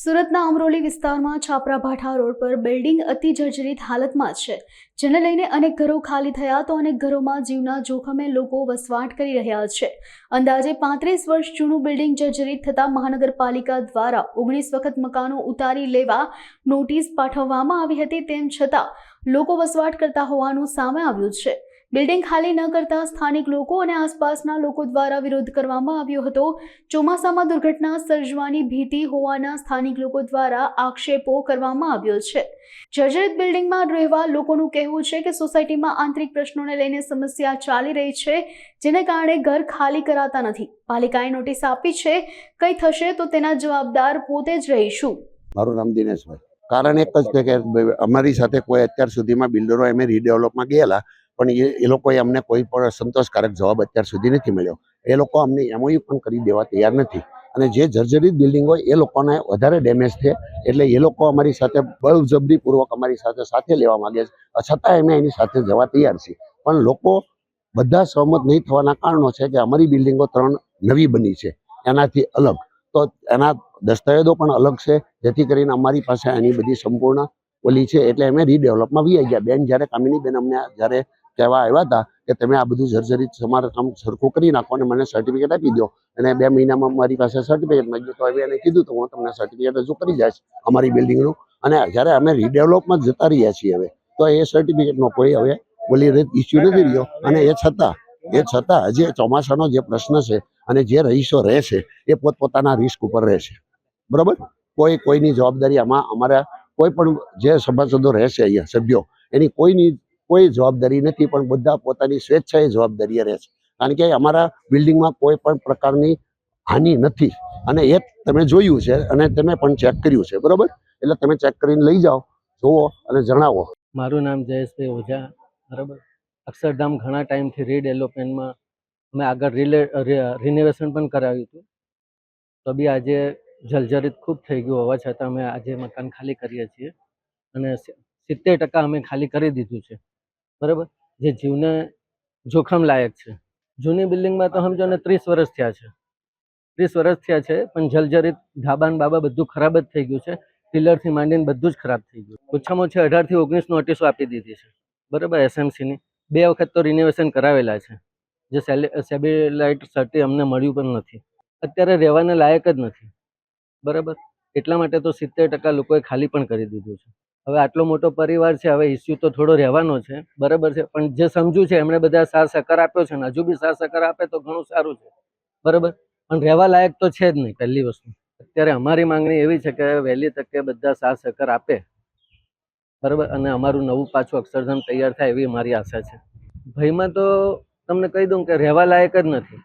સુરતના અમરોલી વિસ્તારમાં છાપરા ભાઠા રોડ પર બિલ્ડિંગ અતિ જર્જરિત હાલતમાં છે. જેને લઈને અનેક ઘરો ખાલી થયા તો અનેક ઘરોમાં જીવના જોખમે લોકો વસવાટ કરી રહ્યા છે. અંદાજે પાંત્રીસ વર્ષ જૂનું બિલ્ડિંગ જર્જરિત થતાં મહાનગરપાલિકા દ્વારા ઓગણીસ વખત મકાનો ઉતારી લેવા નોટિસ પાઠવવામાં આવી હતી તેમ છતાં લોકો વસવાટ કરતા હોવાનું સામે આવ્યું છે. બિલ્ડિંગ ખાલી ન કરતા સ્થાનિક લોકો અને આસપાસના લોકો દ્વારા વિરોધ કરવામાં આવ્યો હતો. ચોમાસામાં દુર્ઘટના સર્જવાની ભીતિ હોવાના સ્થાનિક લોકો દ્વારા આક્ષેપો કરવામાં આવ્યો છે. જર્જરિત બિલ્ડિંગમાં રહેવા લોકોનું કહેવું છે કે સોસાયટીમાં આંતરિક પ્રશ્નોને લઈને સમસ્યા ચાલી રહી છે, જેને કારણે ઘર ખાલી કરાતા નથી. પાલિકાએ નોટિસ આપી છે, કંઈ થશે તો તેના જવાબદાર પોતે જ રહીશું. મારું નામ દિનેશભાઈ. કારણ એક જ છે કે અમારી સાથે કોઈ અત્યાર સુધીમાં બિલ્ડરો એમ રીડેવલપમાં ગયેલા પણ એ એ લોકોએ અમને કોઈ પણ સંતોષકારક જવાબ અત્યાર સુધી નથી મળ્યો. એ લોકો અમને એમઓયુ પણ કરી દેવા તૈયાર નથી. અને જે જર્જરિત બિલ્ડિંગ હોય, એ લોકોને વધારે ડેમેજ છે. એટલે એ લોકો અમારી સાથે બળજબરીપૂર્વક અમારી સાથે સાથે લેવા માગે છે. છતાં અમે એની સાથે જવા તૈયાર છીએ. પણ લોકો બધા સહમત નહીં થવાના કારણો છે કે અમારી બિલ્ડિંગો ત્રણ નવી બની છે. એનાથી અલગ. તો એના દસ્તાવેજો પણ અલગ છે. જેથી કરીને અમારી પાસે એની બધી સંપૂર્ણ ઓલી છે. એટલે અમે રીડેવલપમાં વી ગયા. બેન જ્યારે કામિની બેન અમને જ્યારે કહેવા આવ્યા હતા કે તમે આ બધું જર્જરી તમારે કામ સરખું કરી નાખો અને મને સર્ટિફિકેટ આપી દો. અને બે મહિનામાં મારી પાસે સર્ટિફિકેટ માંગ્યું તો હવે એને કીધું તો હું તમને સર્ટિફિકેટ રજૂ કરી જઈશ અમારી બિલ્ડિંગનું અને જ્યારે અમે રીડેવલપમાં જતા રહ્યા છીએ હવે, તો એ સર્ટિફિકેટનો કોઈ હવે ઓલી રીત ઇસ્યુ નથી રહ્યો. અને એ છતાં એ છતાં હજી ચોમાસાનો જે પ્રશ્ન છે અને જે રહીશો રહેશે, એ પોતપોતાના રિસ્ક ઉપર રહેશે. બરાબર? કોઈ, કોઈની જવાબદારી આમાં અમારા કોઈ પણ જે સભાસદો રહેશે અહીંયા, સભ્યો, એની કોઈની કોઈ જવાબદારી નથી, પણ બધા પોતાની સ્વેચ્છાએ જવાબદારી રહે છે. કારણ કે અમારા બિલ્ડિંગમાં કોઈ પણ પ્રકારની હાનિ નથી. અને એ તમે જોયું છે અને તમે પણ ચેક કર્યું છે, બરાબર? એટલે તમે ચેક કરીને લઈ જાઓ, જુઓ અને જણાવો. મારું નામ જયેશભાઈ ઓઝા, બરાબર? અક્ષરધામ ઘણા ટાઈમથી રીડેવલપમેન્ટમાં અમે આગળ રિલે રિનોવેશન પણ કરાવ્યું હતું. તો બી આજે જર્જરિત ખૂબ થઈ ગયું, હોવા છતાં અમે આજે મકાન ખાલી કરીએ છીએ. અને સિત્તેર ટકા અમે ખાલી કરી દીધું છે. બરાબર? જે જીવને જોખમ લાયક છે. જૂની બિલ્ડિંગમાં તો સમજો ને ત્રીસ વર્ષ થયા છે. ત્રીસ વર્ષ થયા છે પણ જલજરિત ધાબાન બાબા બધું ખરાબ જ થઈ ગયું છે. પિલરથી માંડીને બધું જ ખરાબ થઈ ગયું ઓછામાં ઓછા અઢારથી ઓગણીસ નોટિસો આપી દીધી છે. બરાબર એસએમસીની. બે વખત તો રિનોવેશન કરાવેલા છે. જે સેબેલાઇટ સર્ટી અમને મળ્યું પણ નથી. અત્યારે રહેવાને લાયક જ નથી. બરાબર? એટલા માટે તો સિત્તેર ટકા લોકોએ ખાલી પણ કરી દીધું છે. હવે આટલો મોટો પરિવાર છે, હવે ઇસ્યુ તો થોડો રહેવાનો છે. બરાબર છે? પણ જે સમજુ છે, એમણે બધા સાર સહકાર આપ્યો છે ને, હજુ બી સાર સહકાર આપે તો ઘણું સારું છે. બરાબર? પણ રહેવા લાયક તો છે જ નહીં, પહેલી વસ્તુ. અત્યારે અમારી માંગણી એવી છે કે વહેલી તકે બધા સાર સહકાર આપે. બરાબર? અને અમારું નવું પાછું અક્ષરધામ તૈયાર થાય એવી અમારી આશા છે. ભયમાં તો તમને કહી દઉં કે રહેવા લાયક જ નથી,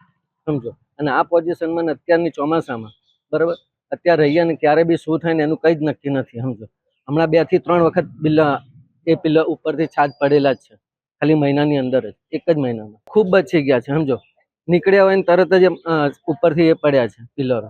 સમજો? અને આ પોઝિશનમાં અત્યારની ચોમાસામાં, બરાબર? અત્યારે રહીએ ને ક્યારે બી શું થાય ને એનું કંઈ જ નક્કી નથી, સમજો? હમણાં બેથી ત્રણ વખત બિલ્લા એ પિલ્લર ઉપરથી છાજ પડેલા જ છે. ખાલી મહિનાની અંદર જ, એક જ મહિનામાં. ખૂબ બચી ગયા છે, સમજો. નીકળ્યા હોય ને તરત જ ઉપરથી એ પડ્યા છે પિલરો